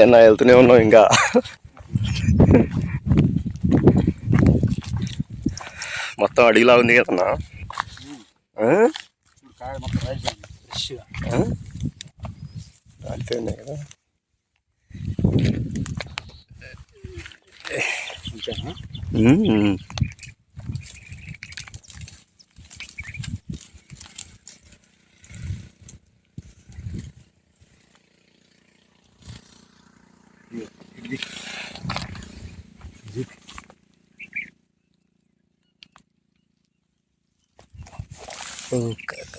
ఏనా వెళ్తూనే ఉన్నాం ఇంకా. మొత్తం అడిగిలా ఉంది కదన్నా? అంతే కదా.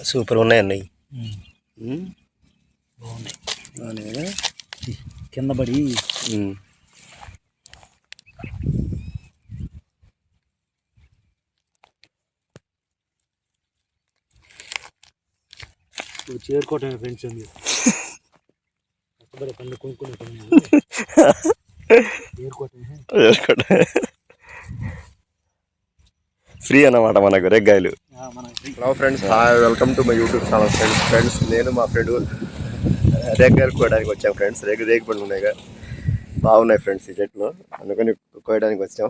సూపర్ ఉన్నాయి అన్నయ్య. బాగున్నాయి బాగున్నాయి కదా? కింద పడి. ఇప్పుడు చేరుకోవటమే ఫ్రెండ్స్ ఉంది కష్టపడే పనులు కొనుక్కునే పని ఫ్రీ అన్నమాట మనకు రెగ్గాయలు. మన hello friends hi welcome to my YouTube channel friends friends నేను మా ఫ్రెండ్ రేగాయలు కోయడానికి వచ్చాం ఫ్రెండ్స్ రేగు రేగు పండు ఉన్నాయి కదా. బాగున్నాయి ఫ్రెండ్స్ ఈ చెట్లు. అందుకని కోయడానికి వచ్చాం.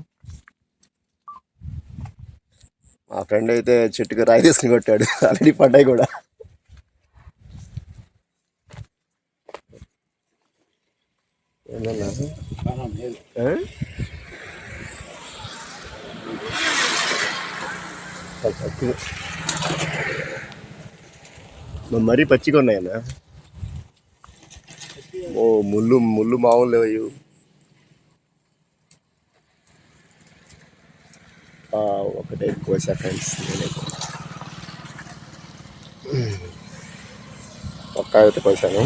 మా ఫ్రెండ్ అయితే చెట్టుకి రాయి తీసుకుని కొట్టాడు. ఆల్రెడీ పడ్డాయి కూడా. మరి మరీ పచ్చిగా ఉన్నాయన్నా. ఓ ముళ్ళు ముళ్ళు మామూలు లేవు ఒకటే కోసా ఫ్రెండ్స్ నేనైతే ఒక్క అయితే కోసాను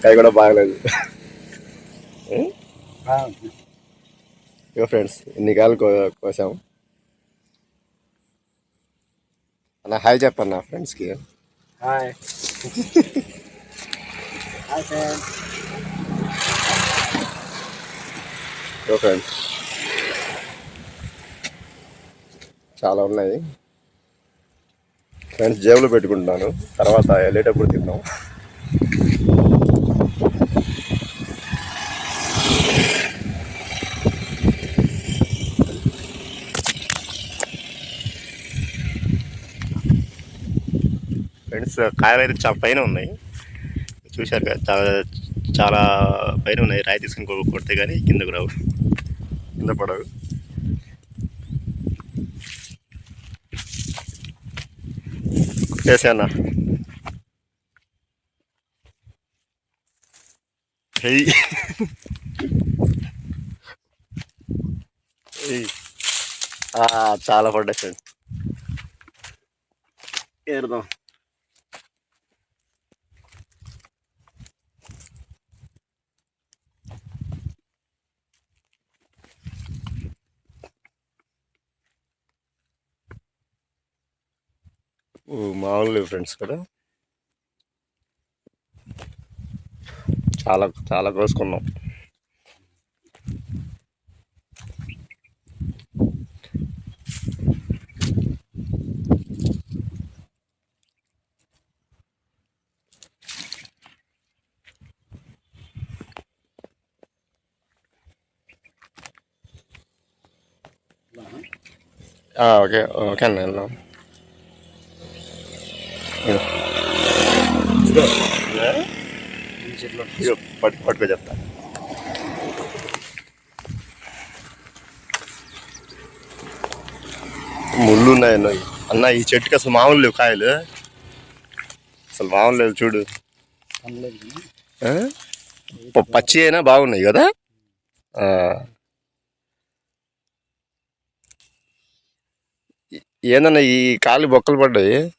అక్కాయి కూడా బాగలేదు. ఇక ఫ్రెండ్స్ ఎన్ని కాయలు కో కోసాం అన్న హాయ్ చెప్పన్న ఫ్రెండ్స్కి. హాయ్. Hi friends. చాలా ఉన్నాయి. ఫ్రెండ్స్ జేబులో పెట్టుకుంటున్నాను. తర్వాత వెళ్ళేటప్పుడు తిందాం. ఫ్రెండ్స్ కాయలు అయితే చాలా పైన ఉన్నాయి. చూశారు కదా చాలా చాలా పైన ఉన్నాయి. రాయి తీసుకుని కొడితే కానీ కిందకు రావు. కింద పడవు. ఏయ్. ఆ, చాలా ఫ్రెండ్స్. ఏరుదాం. మామూలు ఫ్రెండ్స్ కదా. చాలా చాలా కోసుకున్నాం ఓకే ఓకే అన్న వెళ్దాం ఇదిగో. ఈ చెట్లు ఇదిగో, పట్టు పట్టుకో చెప్తా. ముళ్ళు ఉన్నాయి అన్న. అన్న ఈ చెట్టుకి అసలు మామూలు లేవు కాయలు. అసలు మామూలు లేవు చూడు. పచ్చి అయినా బాగున్నాయి కదా? ఆ. ఏందన్నా ఈ కాలు బొక్కలు పడ్డాయి?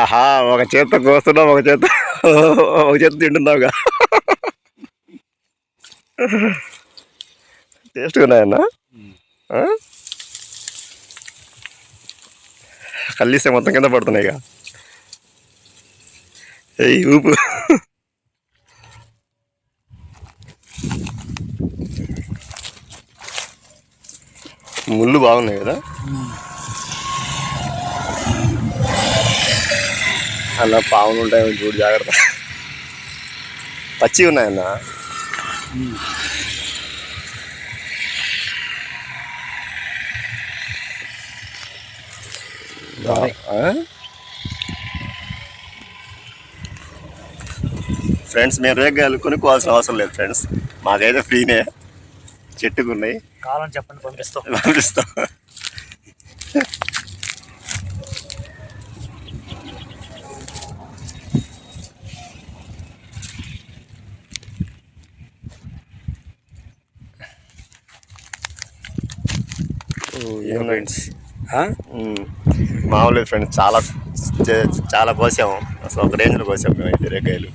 ఆహా ఒక చేత కోస్తున్నావు ఒక చేత ఒక చేత తింటున్నావుగా. టేస్ట్గా ఉన్నాయన్నా కల్లీసే మొత్తం కింద పడుతున్నాయి ఇక ఏయ్ ఊపు. ముళ్ళు బాగున్నాయి కదా? అన్న పావులు ఉంటాయి చూడు జాగ్రత్త. పచ్చి ఉన్నాయన్న? ఫ్రెండ్స్ మేము రేగాయలు కొనుక్కోవాల్సిన అవసరం లేదు ఫ్రెండ్స్. మాకైతే ఫ్రీనే. చెట్టుకున్నాయి కావాలని చెప్పండి పంపిస్తాం. పంపిస్తాం. ఫ్రెండ్స్ మామూలు ఫ్రెండ్స్ చాలా చాలా కోసాము. అసలు ఒక రేంజ్లో కోసాము మేము అయితే రేగాయలు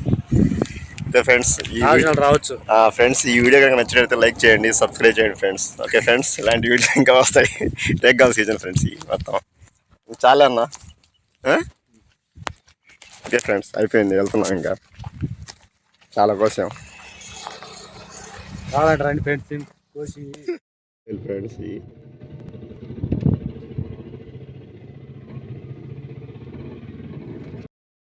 ఓకే ఫ్రెండ్స్ రావచ్చు. ఫ్రెండ్స్ ఈ వీడియో కనుక నచ్చినట్లయితే లైక్ చేయండి సబ్స్క్రైబ్ చేయండి ఫ్రెండ్స్ ఓకే ఫ్రెండ్స్ ఇలాంటి వీడియో ఇంకా వస్తాయి. రేగాల సీజన్ ఫ్రెండ్స్ ఈ మొత్తం. చాలా అన్న? ఓకే ఫ్రెండ్స్ అయిపోయింది వెళ్తున్నాం ఇంకా. చాలా కోసాం కావాలంటే రండి ఫ్రెండ్స్ కోసి. ఫ్రెండ్స్